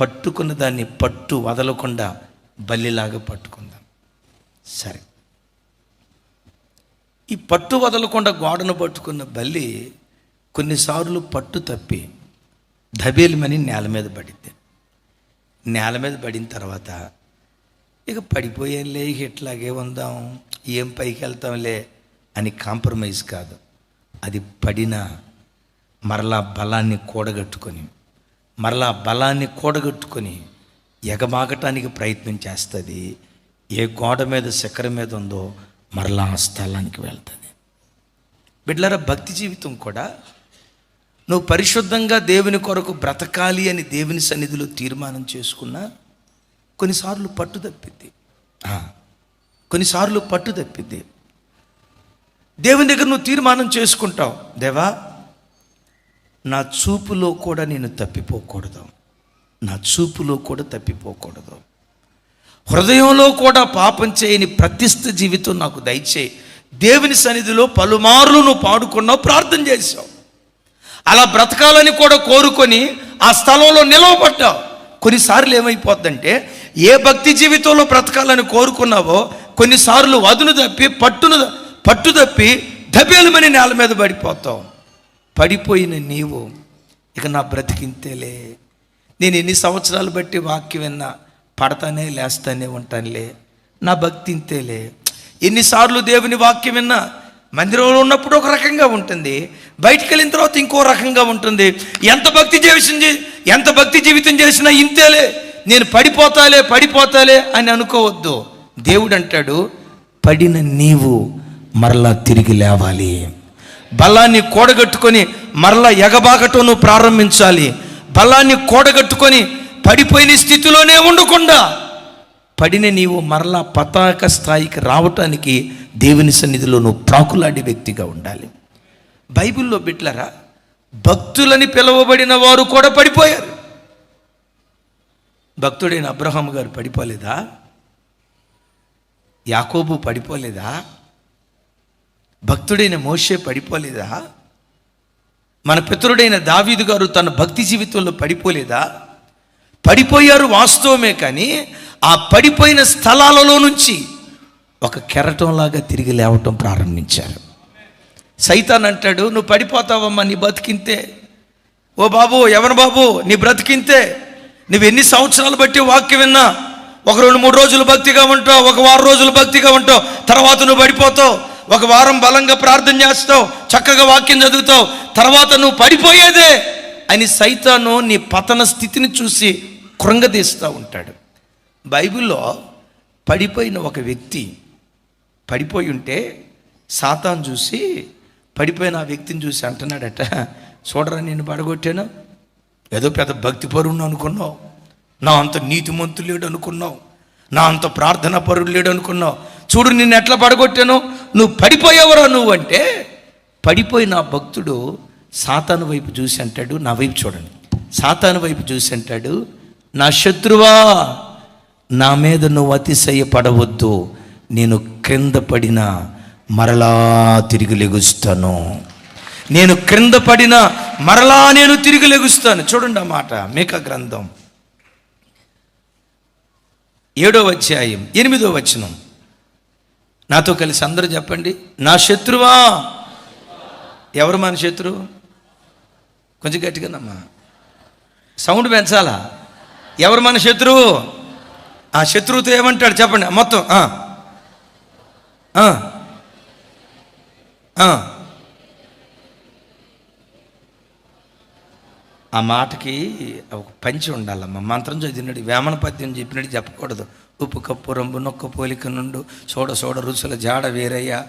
పట్టుకున్న దాన్ని పట్టు వదలకుండా బల్లిలాగా పట్టుకుందాం. సరే. ఈ పట్టు వదలకుండా గోడను పట్టుకున్న బల్లి కొన్నిసార్లు పట్టు తప్పి దబేలిమని నేల మీద పడింది. నేల మీద పడిన తర్వాత ఇక పడిపోయేలే ఇక ఇట్లాగే ఉందాం ఏం పైకి వెళ్తాంలే అని కాంప్రమైజ్ కాదు. అది పడిన మరలా బలాన్ని కూడగట్టుకొని మరలా బలాన్ని కూడగట్టుకొని ఎగబాగటానికి ప్రయత్నం చేస్తుంది. ఏ గోడ మీద శిఖరం మీద ఉందో మరలా ఆ స్థలానికి వెళ్తుంది. బిడ్లరా భక్తి జీవితం కూడా నువ్వు పరిశుద్ధంగా దేవుని కొరకు బ్రతకాలి అని దేవుని సన్నిధిలో తీర్మానం చేసుకున్నా కొన్నిసార్లు పట్టు తప్పిద్ది. కొన్నిసార్లు పట్టు తప్పిద్ది. దేవుని దగ్గర నువ్వు తీర్మానం చేసుకుంటావు. దేవా నా చూపులో కూడా నేను తప్పిపోకూడదు. నా చూపులో కూడా తప్పిపోకూడదు. హృదయంలో కూడా పాపం చేయని ప్రతిష్ట జీవితం నాకు దయచేయి దేవుని సన్నిధిలో పలుమార్లు నువ్వు పాడుకున్నావు ప్రార్థన చేశావు. అలా బ్రతకాలని కూడా కోరుకొని ఆ స్థలంలో నిలవబడ్డావు. కొన్నిసార్లు ఏమైపోద్దంటే ఏ భక్తి జీవితంలో బ్రతకాలని కోరుకున్నావో కొన్నిసార్లు వదును తప్పి పట్టును పట్టు తప్పి దబేలమని నేల మీద పడిపోతావు. పడిపోయిన నీవు ఇక నా బ్రతికింతేలే. నేను ఎన్ని సంవత్సరాలు బట్టి వాక్యం విన్నా పడతానే లేస్తానే ఉంటానులే. నా భక్తి ఇంతేలే ఎన్నిసార్లు దేవుని వాక్యం విన్నా మందిరంలో ఉన్నప్పుడు ఒక రకంగా ఉంటుంది. బయటికి వెళ్ళిన తర్వాత ఇంకో రకంగా ఉంటుంది. ఎంత భక్తి జీవించింది ఎంత భక్తి జీవితం చేసినా ఇంతేలే. నేను పడిపోతాలే పడిపోతాలే అని అనుకోవద్దు. దేవుడు అంటాడు పడిన నీవు మరలా తిరిగి లేవాలి. బలాన్ని కూడగట్టుకొని మరలా ఎగబాగటం నువ్వు ప్రారంభించాలి. బలాన్ని కూడగట్టుకొని పడిపోయిన స్థితిలోనే ఉండకుండా పడిన నీవు మరలా పతాక స్థాయికి రావటానికి దేవుని సన్నిధిలో నువ్వు ప్రాకులాడి వ్యక్తిగా ఉండాలి. బైబిల్లో బిడ్లరా భక్తులని పిలువబడిన వారు కూడా పడిపోయారు. భక్తుడైన అబ్రహాం గారు పడిపోలేదా? యాకోబు పడిపోలేదా? భక్తుడైన మోషే పడిపోలేదా? మన పితరుడైన దావీదు గారు తన భక్తి జీవితంలో పడిపోలేదా? పడిపోయారు వాస్తవమే కానీ ఆ పడిపోయిన స్థలాలలో నుంచి ఒక కెరటంలాగా తిరిగి లేవటం ప్రారంభించారు. సైతాన్ అంటాడు నువ్వు పడిపోతావమ్మా నీ బతికింతే. ఓ బాబు ఎవరు బాబు నీ బ్రతికింతే. నువ్వు ఎన్ని సంవత్సరాలు బట్టి వాక్యం విన్నా ఒక రెండు మూడు రోజులు భక్తిగా ఉంటావు ఒక వారం రోజులు భక్తిగా ఉంటావు తర్వాత నువ్వు పడిపోతావు. ఒక వారం బలంగా ప్రార్థన చేస్తావు చక్కగా వాక్యం చదువుతావు తర్వాత నువ్వు పడిపోయేదే అని సైతాను నీ పతన స్థితిని చూసి కృంగదీస్తూ ఉంటాడు. బైబిల్లో పడిపోయిన ఒక వ్యక్తి పడిపోయి ఉంటే సాతాన్ చూసి పడిపోయిన ఆ వ్యక్తిని చూసి అంటున్నాడట చూడరా నేను పడగొట్టాను. ఏదో పెద్ద భక్తి పరువును అనుకున్నావు. నా అంత నీతిమంతు లేడు అనుకున్నావు. నా అంత ప్రార్థన పరుడు లేడు అనుకున్నావు. చూడు నిన్ను ఎట్లా పడగొట్టాను? నువ్వు పడిపోయావరా నువ్వు అంటే పడిపోయిన ఆ భక్తుడు సాతాను వైపు చూసి అంటాడు నా వైపు చూడండి. సాతాను వైపు చూసి అంటాడు నా శత్రువా నా మీద నువ్వు అతిశయపడవద్దు. నేను క్రింద పడిన మరలా తిరిగి లెగుస్తాను. నేను క్రింద పడిన మరలా నేను తిరిగి లెగుస్తాను. చూడండి ఆ మాట మేక గ్రంథం. ఏడో అధ్యాయం ఎనిమిదో వచనం. నాతో కలిసి అందరూ చెప్పండి. నా శత్రువా? ఎవరు మన శత్రువు? కొంచెం గట్టిగానమ్మా. సౌండ్ పెంచాలా? ఎవరు మన శత్రువు? ఆ శత్రువుతో ఏమంటాడు చెప్పండి. మొత్తం ఆ. మాటకి ఒక పంచి ఉండాలమ్మా. మంత్రం చదివినాడు. వేమన పద్యం చెప్పినట్టు చెప్పకూడదు. ఉప్పు కప్పు రంబు నొక్క పోలిక నుండు సోడ సోడ రుచుల జాడ వేరయ్యా.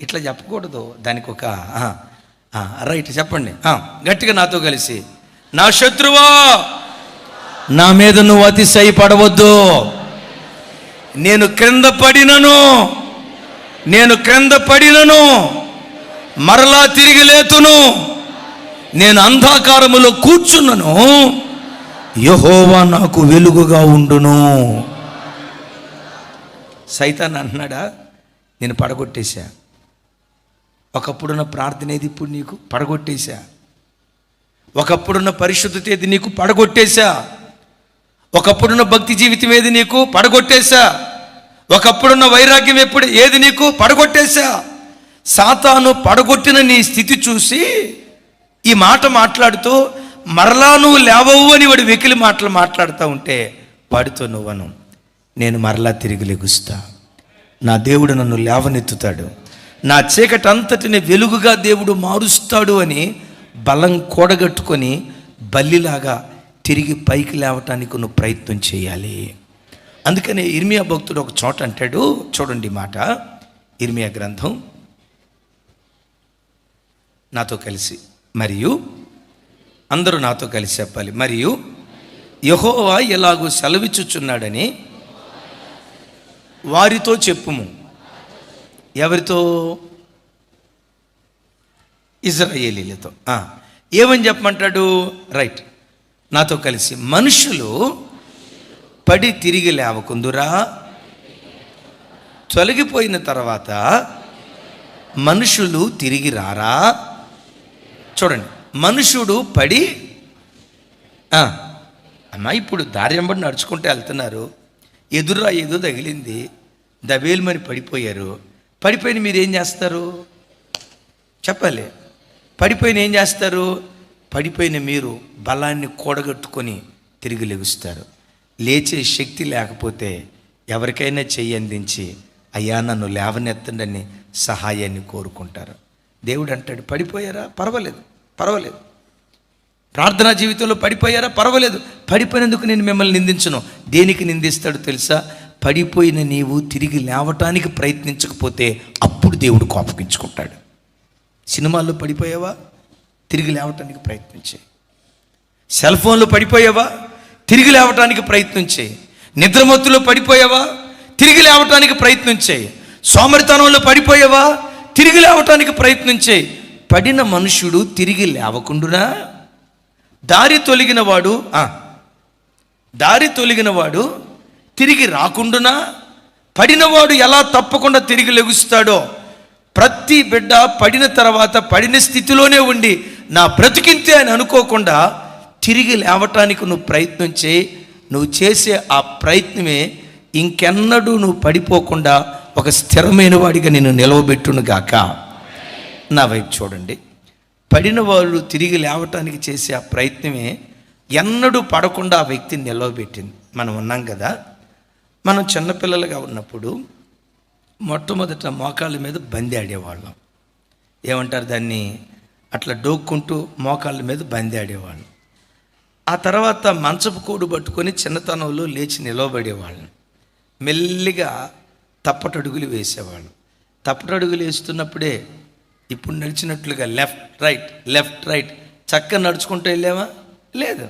ఇట్లా చెప్పకూడదు. దానికి ఒక రైట్ చెప్పండి. గట్టిగా నాతో కలిసి. నా శత్రువా నా మీద నువ్వు అతిశయపడవద్దు. నేను క్రింద పడినను. నేను క్రింద పడినను. మరలా తిరిగి లేతును. నేను అంధకారములో కూర్చున్నను. యహోవా నాకు వెలుగుగా ఉండును. సైతాన్ అన్నాడా నేను పడగొట్టేశా. ఒకప్పుడున్న ప్రార్థన ఏది? ఇప్పుడు నీకు పడగొట్టేశా. ఒకప్పుడున్న పరిశుద్ధత ఏది? నీకు పడగొట్టేశా. ఒకప్పుడున్న భక్తి జీవితం ఏది? నీకు పడగొట్టేశా. ఒకప్పుడున్న వైరాగ్యం ఎప్పుడు ఏది? నీకు పడగొట్టేశా. సాతాను పడగొట్టిన నీ స్థితి చూసి ఈ మాట మాట్లాడుతూ మరలా నువ్వు లేవవు అని వాడు వెకిలి మాటలు మాట్లాడుతూ ఉంటే పడుతూ నువ్వను. నేను మరలా తిరిగి లెగుస్తా. నా దేవుడు నన్ను లేవనెత్తుతాడు. నా చీకటి అంతటిని వెలుగుగా దేవుడు మారుస్తాడు అని బలం కూడగట్టుకొని బల్లిలాగా తిరిగి పైకి లేవటానికి నువ్వు ప్రయత్నం చేయాలి. అందుకనే ఇర్మియా భక్తుడు ఒక చోట అంటాడు చూడండి మాట. ఇర్మియా గ్రంథం నాతో కలిసి మరియు అందరూ నాతో కలిసి చెప్పాలి మరియు యహోవా ఎలాగూ సెలవిచ్చుచున్నాడని వారితో చెప్పుము. ఎవరితో? ఇజ్రాయేలీలతో. ఏమని చెప్పమంటాడు? రైట్. నాతో కలిసి. మనుషులు పడి తిరిగి లేవకుందురా. తొలగిపోయిన తర్వాత మనుషులు తిరిగి రారా? చూడండి. మనుషుడు పడి అమ్మా ఇప్పుడు దారి వెంబడి నడుచుకుంటూ వెళ్తున్నారు. ఎదురురా ఏదో తగిలింది. దబేలుమని పడిపోయారు. పడిపోయిన మీరు ఏం చేస్తారు? చెప్పాలి. పడిపోయిన ఏం చేస్తారు? పడిపోయిన మీరు బలాన్ని కూడగట్టుకొని తిరిగి లెగుస్తారు. లేచే శక్తి లేకపోతే ఎవరికైనా చెయ్యి అందించి అయ్యా నన్ను లేవనెత్తండని సహాయాన్ని కోరుకుంటారు. దేవుడు అంటాడు పడిపోయారా? పర్వాలేదు. పర్వాలేదు. ప్రార్థనా జీవితంలో పడిపోయారా? పర్వాలేదు. పడిపోయినందుకు నేను మిమ్మల్ని నిందించను. దేనికి నిందిస్తాడు తెలుసా? పడిపోయిన నీవు తిరిగి లేవటానికి ప్రయత్నించకపోతే అప్పుడు దేవుడు కోపగించుకుంటాడు. సినిమాల్లో పడిపోయావా? తిరిగి లేవటానికి ప్రయత్నించే. సెల్ ఫోన్లో పడిపోయావా? తిరిగి లేవటానికి ప్రయత్నించే. నిద్రమత్తులో పడిపోయావా? తిరిగి లేవటానికి ప్రయత్నించే. సోమరితనంలో పడిపోయావా? తిరిగి లేవటానికి ప్రయత్నించే. పడిన మనుషుడు తిరిగి లేవకుండునా? దారి తొలగిన వాడు దారి తొలగిన వాడు తిరిగి రాకుండునా? పడినవాడు ఎలా తప్పకుండా తిరిగి లెగుస్తాడో? ప్రతి బిడ్డ పడిన తర్వాత పడిన స్థితిలోనే ఉండి నా బ్రతికింతే అని అనుకోకుండా తిరిగి లేవటానికి నువ్వు ప్రయత్నం చేయి. నువ్వు చేసే ఆ ప్రయత్నమే ఇంకెన్నడూ నువ్వు పడిపోకుండా ఒక స్థిరమైన వాడిగా నేను నిలవబెట్టును గాక. నా వైపు చూడండి. పడిన వాళ్ళు తిరిగి లేవటానికి చేసే ఆ ప్రయత్నమే ఎన్నడూ పడకుండా ఆ వ్యక్తిని నిలవబెట్టింది. మనం ఉన్నాం కదా? మనం చిన్నపిల్లలుగా ఉన్నప్పుడు మొట్టమొదట మోకాళ్ళ మీద బంది ఆడేవాళ్ళం. ఏమంటారు దాన్ని? అట్లా డోక్కుంటూ మోకాళ్ళ మీద బంది ఆడేవాళ్ళం. ఆ తర్వాత మంచపు కోడు పట్టుకొని చిన్నతనంలో లేచి నిలవబడేవాళ్ళం. మెల్లిగా తప్పటడుగులు వేసేవాళ్ళం. తప్పటడుగులు వేస్తున్నప్పుడే ఇప్పుడు నడిచినట్లుగా లెఫ్ట్ రైట్ లెఫ్ట్ రైట్ చక్కగా నడుచుకుంటూ వెళ్ళామా లేదు.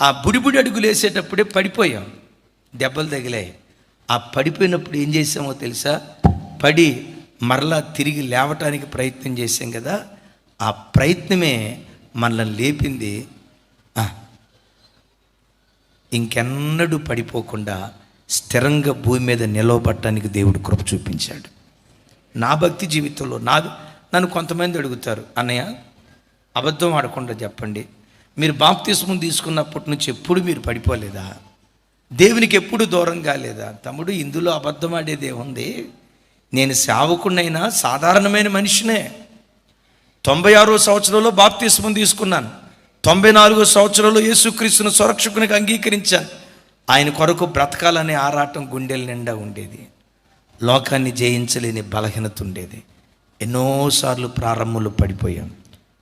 ఆ బుడిబుడి అడుగులు వేసేటప్పుడే పడిపోయాం. దెబ్బలు తగిలాయి. ఆ పడిపోయినప్పుడు ఏం చేసామో తెలుసా? పడి మరలా తిరిగి లేవటానికి ప్రయత్నం చేసాం కదా? ఆ ప్రయత్నమే మనల్ని లేపింది. ఇంకెన్నడూ పడిపోకుండా స్థిరంగా భూమి మీద నిలవబట్టడానికి దేవుడు కృప చూపించాడు. నా భక్తి జీవితంలో నా నన్ను కొంతమంది అడుగుతారు అన్నయ్య అబద్ధం ఆడకుండా చెప్పండి. మీరు బాప్తిస్మం తీసుకున్నప్పటి నుంచి ఎప్పుడు మీరు పడిపోలేదా? దేవునికి ఎప్పుడు దూరం కాలేదా? తమ్ముడు ఇందులో అబద్ధం ఆడేది ఏముంది? నేను సేవకుడినైనా సాధారణమైన మనిషినే. తొంభై ఆరో సంవత్సరంలో బాప్తిస్మం తీసుకున్నాను. తొంభై నాలుగో సంవత్సరంలో యేసుక్రీస్తును సురక్షకునికి అంగీకరించాను. ఆయన కొరకు బ్రతకాలనే ఆరాటం గుండెల నిండా ఉండేది. లోకాన్ని జయించలేని బలహీనత ఉండేది. ఎన్నోసార్లు ప్రారంభంలో పడిపోయాను.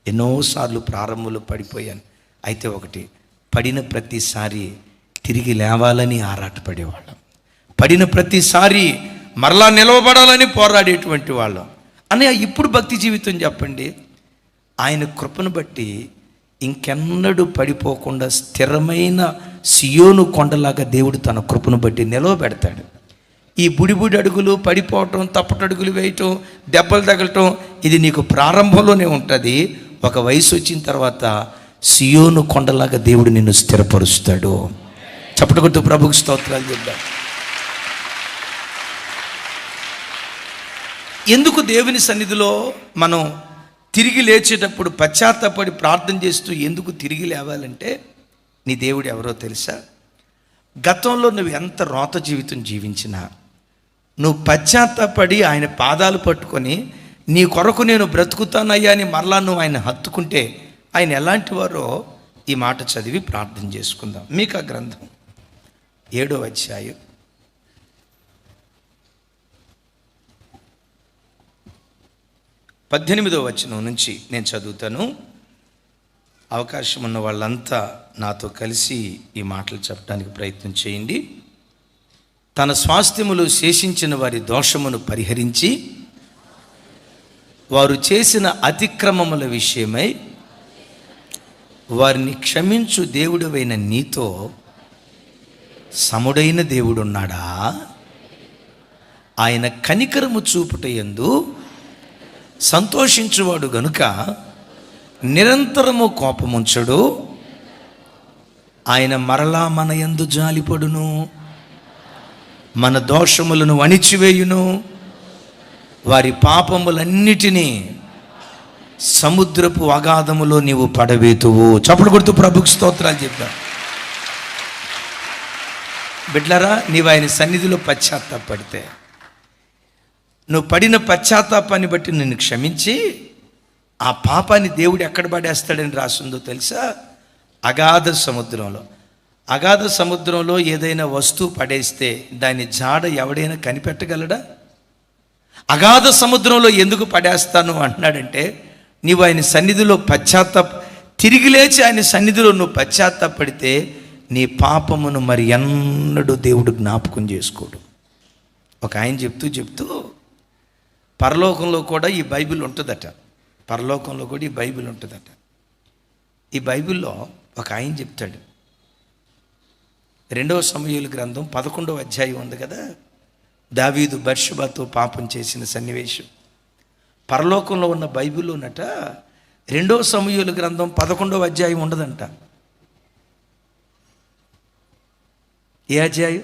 ఎన్నోసార్లు ప్రారంభములు పడిపోయాను. అయితే ఒకటి పడిన ప్రతిసారి తిరిగి లేవాలని ఆరాటపడేవాళ్ళం. పడిన ప్రతిసారి మరలా నిలవబడాలని పోరాడేటువంటి వాళ్ళం. అన్నయ్య ఇప్పుడు భక్తి జీవితం చెప్పండి. ఆయన కృపను బట్టి ఇంకెన్నడూ పడిపోకుండా స్థిరమైన సియోను కొండలాగా దేవుడు తన కృపను బట్టి నిలవబెడతాడు. ఈ బుడిబుడి అడుగులు పడిపోవటం తప్పటడుగులు వేయటం దెబ్బలు తగలటం ఇది నీకు ప్రారంభంలోనే ఉంటుంది. ఒక వయసు వచ్చిన తర్వాత సియోను కొండలాగా దేవుడు నిన్ను స్థిరపరుస్తాడు. చప్పటి కొట్టు ప్రభుకు స్తోత్రాలు చెప్దాం ఎందుకు దేవుని సన్నిధిలో మనం తిరిగి లేచేటప్పుడు పశ్చాత్తాపడి ప్రార్థన చేస్తూ ఎందుకు తిరిగి లేవాలంటే నీ దేవుడు ఎవరో తెలుసా? గతంలో నువ్వు ఎంత రోత జీవితం జీవించినా నువ్వు పశ్చాత్తాపడి ఆయన పాదాలు పట్టుకొని నీ కొరకు నేను బ్రతుకుతానయ్యా అని మరలా నువ్వు ఆయన హత్తుకుంటే ఆయన ఎలాంటి వారో ఈ మాట చదివి ప్రార్థన చేసుకుందాం. మీకు ఆ గ్రంథం? ఏడో అధ్యాయం. పద్దెనిమిదో వచనం నుంచి నేను చదువుతాను. అవకాశం ఉన్న వాళ్ళంతా నాతో కలిసి ఈ మాటలు చెప్పడానికి ప్రయత్నం చేయండి. తన స్వాస్థ్యములు శేషించిన వారి దోషమును పరిహరించి వారు చేసిన అతిక్రమముల విషయమై వారిని క్షమించు దేవుడవైన నీతో సముడైన దేవుడున్నాడా? ఆయన కనికరము చూపుట ఎందు సంతోషించువాడు గనుక నిరంతరము కోపముంచడు. ఆయన మరలా మన యందు జాలిపడును. మన దోషములను అణిచివేయును. వారి పాపములన్నిటినీ సముద్రపు అగాధములో నీవు పడవేతువు. చప్పుడు కొడుతూ ప్రభుకి స్తోత్రాలు చెప్పాడు బిడ్లరా నీవు ఆయన సన్నిధిలో పశ్చాత్తాపడితే నువ్వు పడిన పశ్చాత్తాపాన్ని బట్టి నిన్ను క్షమించి ఆ పాపాన్ని దేవుడు ఎక్కడ పడేస్తాడని రాసిందో తెలుసా? అగాధ సముద్రంలో. అగాధ సముద్రంలో ఏదైనా వస్తువు పడేస్తే దాని జాడ ఎవడైనా కనిపెట్టగలడా? అగాధ సముద్రంలో ఎందుకు పడేస్తాను అంటున్నాడంటే నీవు ఆయన సన్నిధిలో పశ్చాత్తాప తిరిగి లేచి ఆయన సన్నిధిలో నువ్వు పశ్చాత్తాపడితే నీ పాపమును మరి ఎన్నడూ దేవుడు జ్ఞాపకం చేసుకోడు. ఒక ఆయన చెప్తూ చెప్తూ పరలోకంలో కూడా ఈ బైబిల్ ఉంటుందట. పరలోకంలో కూడా ఈ బైబిల్ ఉంటుందట. ఈ బైబిల్లో ఒక ఆయన చెప్తాడు. రెండవ సమయాల గ్రంథం పదకొండవ అధ్యాయం ఉంది కదా? దావీదు బర్షుబాతో పాపం చేసిన సన్నివేశం. పరలోకంలో ఉన్న బైబిల్ ఉన్నట రెండవ సమయాల గ్రంథం పదకొండవ అధ్యాయం ఉండదంట. ఏ అధ్యాయం?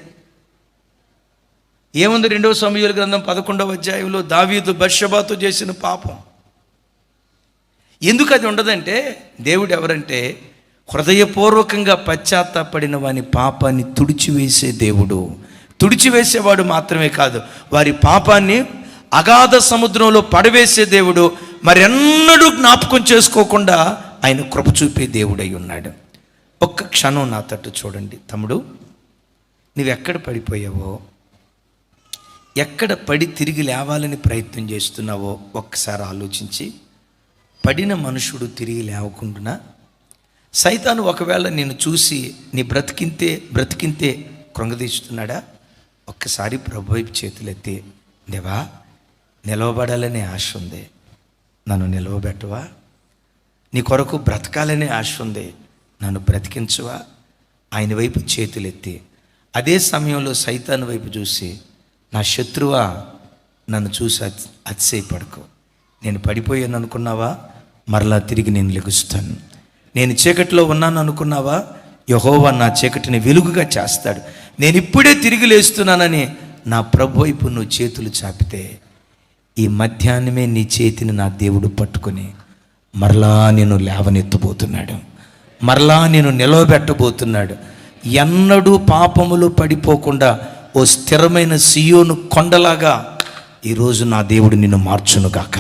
ఏముంది రెండవ సమయాల గ్రంథం పదకొండవ అధ్యాయంలో దావీదు బర్షబాతో చేసిన పాపం? ఎందుకు అది ఉండదంటే దేవుడు ఎవరంటే హృదయపూర్వకంగా పశ్చాత్తాపడిన వాని పాపాన్ని తుడిచివేసే దేవుడు. తుడిచివేసేవాడు మాత్రమే కాదు వారి పాపాన్ని అగాధ సముద్రంలో పడవేసే దేవుడు మరెన్నడూ జ్ఞాపకం చేసుకోకుండా ఆయన కృప చూపే దేవుడై ఉన్నాడు. ఒక్క క్షణం నా తట్టు చూడండి తమ్ముడు. నువ్వెక్కడ పడిపోయావో ఎక్కడ పడి తిరిగి లేవాలని ప్రయత్నం చేస్తున్నావో ఒక్కసారి ఆలోచించి పడిన మనుషుడు తిరిగి లేవకుండా సైతాను ఒకవేళ నేను చూసి నీ బ్రతికింతే బ్రతికింతే కృంగదీస్తున్నాడా? ఒక్కసారి ప్రభు వైపు చేతులెత్తి దేవా నిలవబడాలనే ఆశ ఉంది. నన్ను నిలవబెట్టవా? నీ కొరకు బ్రతకాలనే ఆశ ఉంది. నన్ను బ్రతికించవా? ఆయన వైపు చేతులెత్తి అదే సమయంలో సైతాను వైపు చూసి నా శత్రువా నన్ను చూసి అతి అతిశయపడకు. నేను పడిపోయాను అనుకున్నావా? మరలా తిరిగి నేను లెగుస్తాను. నేను చీకటిలో ఉన్నాను అనుకున్నావా? యహోవా నా చీకటిని వెలుగుగా చేస్తాడు. నేను ఇప్పుడే తిరిగి లేస్తున్నానని నా ప్రభు వైపు నువ్వు చేతులు చాపితే ఈ మధ్యాహ్నమే నీ చేతిని నా దేవుడు పట్టుకొని మరలా నేను లేవనెత్తబోతున్నాడు. మరలా నేను నిలవబెట్టబోతున్నాడు. ఎన్నడూ పాపములు పడిపోకుండా ఓ స్థిరమైన సియోను కొండలాగా ఈరోజు నా దేవుడు నిన్ను మార్చునుగాక.